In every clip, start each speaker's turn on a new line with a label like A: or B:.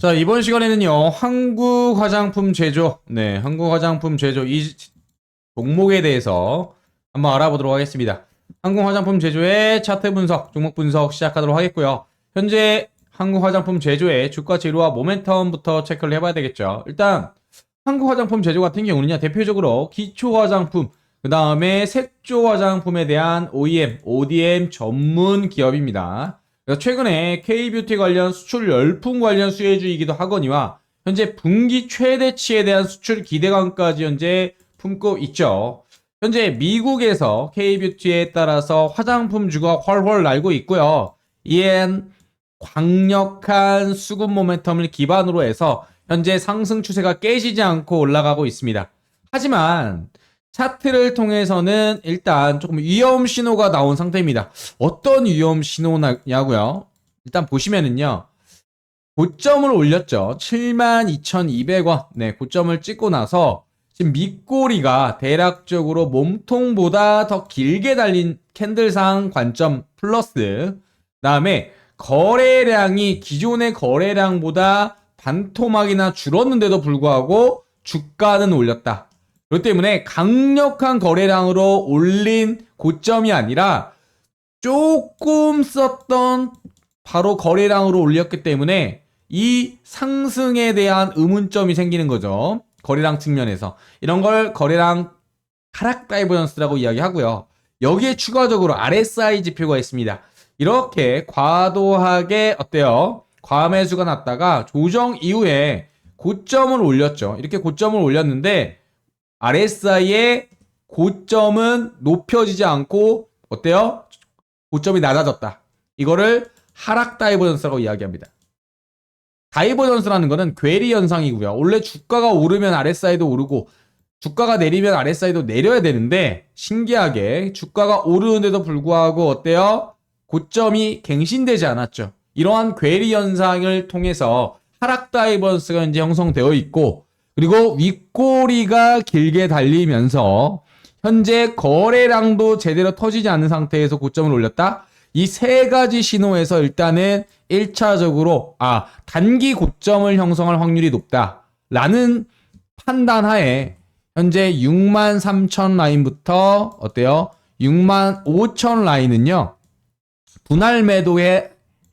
A: 자, 이번 시간에는요, 한국 화장품 제조, 네, 한국 화장품 제조 이 종목에 대해서 한번 알아보도록 하겠습니다. 한국 화장품 제조의 차트 분석, 종목 분석 시작하도록 하겠고요. 현재 한국 화장품 제조의 주가 지루와 모멘텀부터 체크를 해봐야 되겠죠. 일단, 한국 화장품 제조 같은 경우는요, 대표적으로 기초 화장품, 그 다음에 색조 화장품에 대한 OEM, ODM 전문 기업입니다. 최근에 K뷰티 관련 수출 열풍 관련 수혜주이기도 하거니와 현재 분기 최대치에 대한 수출 기대감까지 현재 품고 있죠. 현재 미국에서 K뷰티에 따라서 화장품주가 훨훨 날고 있고요. 이엔 강력한 수급 모멘텀을 기반으로 해서 현재 상승 추세가 깨지지 않고 올라가고 있습니다. 하지만 차트를 통해서는 일단 조금 위험 신호가 나온 상태입니다. 어떤 위험 신호냐고요? 일단 보시면은요. 고점을 올렸죠. 72,200원. 네, 고점을 찍고 나서 지금 밑꼬리가 대략적으로 몸통보다 더 길게 달린 캔들상 관점 플러스 다음에 거래량이 기존의 거래량보다 반토막이나 줄었는데도 불구하고 주가는 올렸다. 그렇기 때문에 강력한 거래량으로 올린 고점이 아니라 조금 썼던 바로 거래량으로 올렸기 때문에 이 상승에 대한 의문점이 생기는 거죠. 거래량 측면에서. 이런 걸 거래량 하락 다이버전스라고 이야기하고요. 여기에 추가적으로 RSI 지표가 있습니다. 이렇게 과도하게 어때요? 과매수가 났다가 조정 이후에 고점을 올렸죠. 이렇게 고점을 올렸는데 RSI의 고점은 높여지지 않고 어때요? 고점이 낮아졌다. 이거를 하락 다이버전스라고 이야기합니다. 다이버전스라는 거는 괴리 현상이고요. 원래 주가가 오르면 RSI도 오르고 주가가 내리면 RSI도 내려야 되는데 신기하게 주가가 오르는데도 불구하고 어때요? 고점이 갱신되지 않았죠. 이러한 괴리 현상을 통해서 하락 다이버전스가 이제 형성되어 있고 그리고 윗꼬리가 길게 달리면서 현재 거래량도 제대로 터지지 않는 상태에서 고점을 올렸다. 이 세 가지 신호에서 일단은 1차적으로 아 단기 고점을 형성할 확률이 높다라는 판단 하에 현재 6만 3천 라인부터 어때요? 6만 5천 라인은요 분할 매도에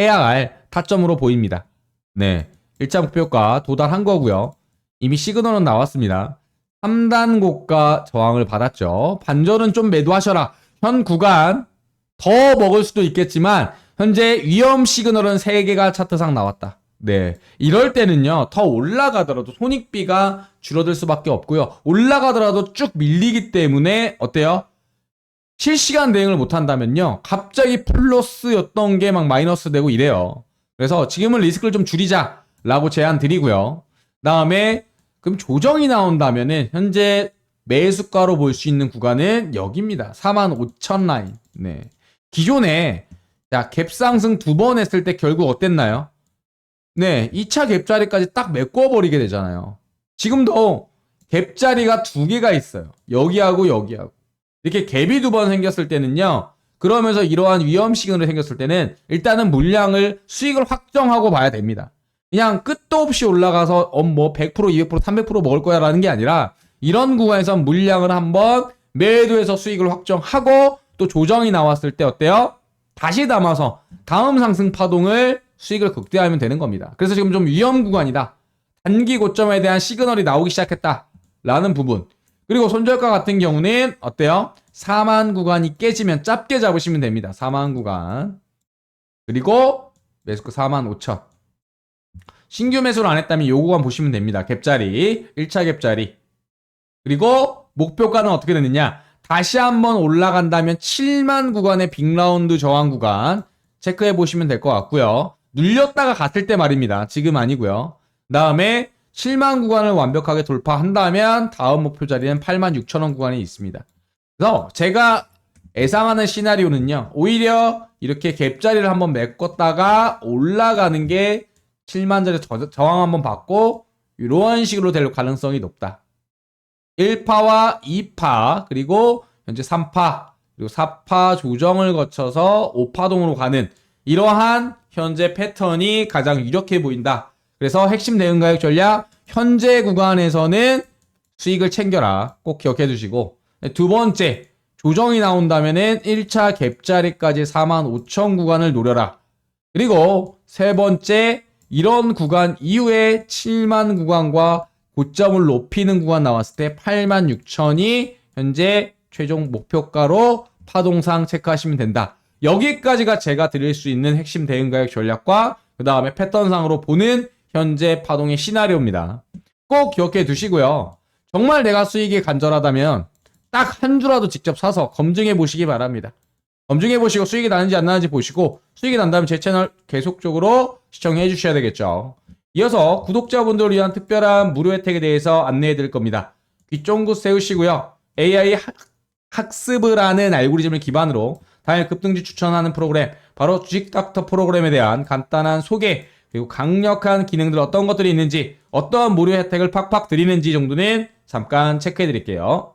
A: 해야 할 타점으로 보입니다. 네, 1차 목표가 도달한 거고요. 이미 시그널은 나왔습니다. 3단 고가 저항을 받았죠. 반전은 좀 매도하셔라. 현 구간 더 먹을 수도 있겠지만 현재 위험 시그널은 3개가 차트상 나왔다. 네. 이럴 때는요. 더 올라가더라도 손익비가 줄어들 수밖에 없고요. 올라가더라도 쭉 밀리기 때문에 어때요? 실시간 대응을 못 한다면요. 갑자기 플러스였던 게 막 마이너스 되고 이래요. 그래서 지금은 리스크를 좀 줄이자 라고 제안 드리고요. 다음에 그럼 조정이 나온다면은 현재 매수가로 볼 수 있는 구간은 여기입니다. 45,000 라인. 네. 기존에 자, 갭 상승 두 번 했을 때 결국 어땠나요? 네, 2차 갭 자리까지 딱 메꿔 버리게 되잖아요. 지금도 갭 자리가 두 개가 있어요. 여기하고 여기하고. 이렇게 갭이 두 번 생겼을 때는요. 그러면서 이러한 위험 시그널이 생겼을 때는 일단은 물량을 수익을 확정하고 봐야 됩니다. 그냥 끝도 없이 올라가서 어, 뭐 100%, 200%, 300% 먹을 거야라는 게 아니라 이런 구간에서 물량을 한번 매도해서 수익을 확정하고 또 조정이 나왔을 때 어때요? 다시 담아서 다음 상승 파동을 수익을 극대화하면 되는 겁니다. 그래서 지금 좀 위험 구간이다. 단기 고점에 대한 시그널이 나오기 시작했다. 라는 부분. 그리고 손절가 같은 경우는 어때요? 4만 구간이 깨지면 짧게 잡으시면 됩니다. 4만 구간. 그리고 매수가 4만 5천. 신규 매수를 안 했다면 요 구간 보시면 됩니다. 갭자리, 1차 갭자리. 그리고 목표가는 어떻게 되느냐? 다시 한번 올라간다면 7만 구간의 빅라운드 저항 구간 체크해 보시면 될 것 같고요. 눌렸다가 갔을 때 말입니다. 지금 아니고요. 다음에 7만 구간을 완벽하게 돌파한다면 다음 목표 자리는 8만 6천 원 구간이 있습니다. 그래서 제가 예상하는 시나리오는요. 오히려 이렇게 갭자리를 한번 메꿨다가 올라가는 게 7만짜리 저, 저항 한번 받고 이런 식으로 될 가능성이 높다. 1파와 2파 그리고 현재 3파 그리고 4파 조정을 거쳐서 5파동으로 가는 이러한 현재 패턴이 가장 유력해 보인다. 그래서 핵심 대응 가격 전략 현재 구간에서는 수익을 챙겨라. 꼭 기억해 두시고 두 번째 조정이 나온다면은 1차 갭자리까지 45,000 구간을 노려라. 그리고 세 번째 이런 구간 이후에 7만 구간과 고점을 높이는 구간 나왔을 때 8만 6천이 현재 최종 목표가로 파동상 체크하시면 된다. 여기까지가 제가 드릴 수 있는 핵심 대응 가격 전략과 그 다음에 패턴상으로 보는 현재 파동의 시나리오입니다. 꼭 기억해 두시고요. 정말 내가 수익이 간절하다면 딱 한 주라도 직접 사서 검증해 보시기 바랍니다. 검증해 보시고 수익이 나는지 안 나는지 보시고 수익이 난다면 제 채널 계속적으로 시청해 주셔야 되겠죠. 이어서 구독자분들을 위한 특별한 무료 혜택에 대해서 안내해 드릴 겁니다. 귀쫑구 세우시고요. AI 학- 학습을 하는 알고리즘을 기반으로 다양한 급등주 추천하는 프로그램, 바로 주식 닥터 프로그램에 대한 간단한 소개, 그리고 강력한 기능들 어떤 것들이 있는지, 어떠한 무료 혜택을 팍팍 드리는지 정도는 잠깐 체크해 드릴게요.